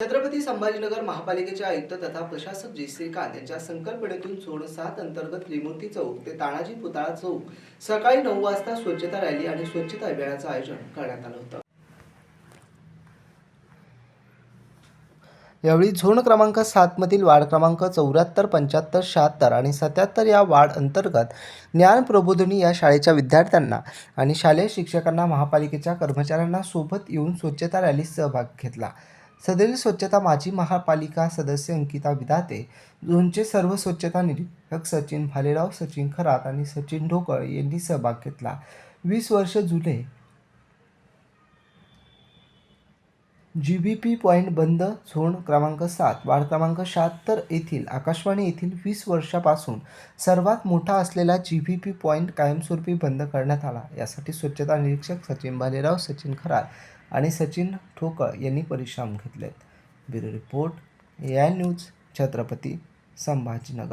छत्रपती संभाजीनगर महापालिकेचे आयुक्त तथा प्रशासक जी श्रीकांत यांच्या संकल्पनेतून झोन सात अंतर्गत त्रिमूर्ती चौक ते तानाजी पुतळा चौक सकाळी नऊ वाजता स्वच्छता रॅली आणि स्वच्छता अभियानाचं आयोजन करण्यात आलं होतं. यावेळी झोन क्रमांक सातमधील वार्ड क्रमांक चौऱ्याहत्तर पंच्याहत्तर शहात्तर आणि सत्याहत्तर या वार्ड अंतर्गत ज्ञान प्रबोधिनी या शाळेच्या विद्यार्थ्यांना आणि शालेय शिक्षकांना महापालिकेच्या कर्मचाऱ्यांना सोबत येऊन स्वच्छता रॅलीत सहभाग घेतला. सदरील स्वच्छता माजी महापालिका सदस्य अंकिता विदाते झोनचे सर्व स्वच्छता निरीक्षक सचिन भालेराव सचिन खरात आणि सचिन ढोकळ यांनी सहभाग घेतला. वीस वर्ष जुलै जी बी पी पॉईंट बंद झोन क्रमांक सात वार्ड क्रमांक शहात्तर येथील आकाशवाणी येथील वीस वर्षापासून सर्वात मोठा असलेला जी बी पी पॉईंट कायमस्वरूपी बंद करण्यात आला. यासाठी स्वच्छता निरीक्षक सचिन भालेराव सचिन खरात आणि सचिन ठोकळ यांनी परिश्रम घेतलेत. Bureau report A I news Chhatrapati Sambhajinagar.